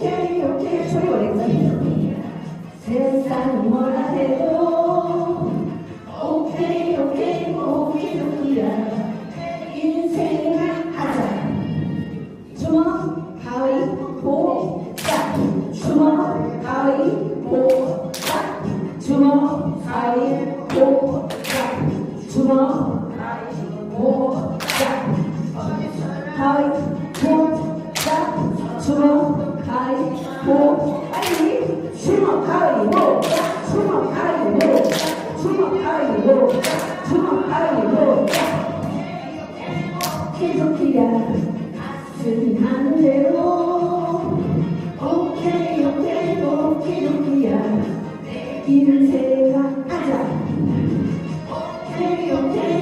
오케이 오케이 소리 올리고 세상이 뭐라 해도 오케이 오케이 오케이 오케이야 인생을 하자 주먹 가위보 딱 주먹 가위보 딱 주먹 가위보 딱 주먹 가위보 딱 가위보 딱 주먹 주먹 가위보 딱 주먹 가위보 딱 주먹 가위보 딱 주먹 가위보 딱 계속이야 스윙하는 대로. 오케이 오케이 오케이 오케이야. 인생을 하자. 오케이 오케이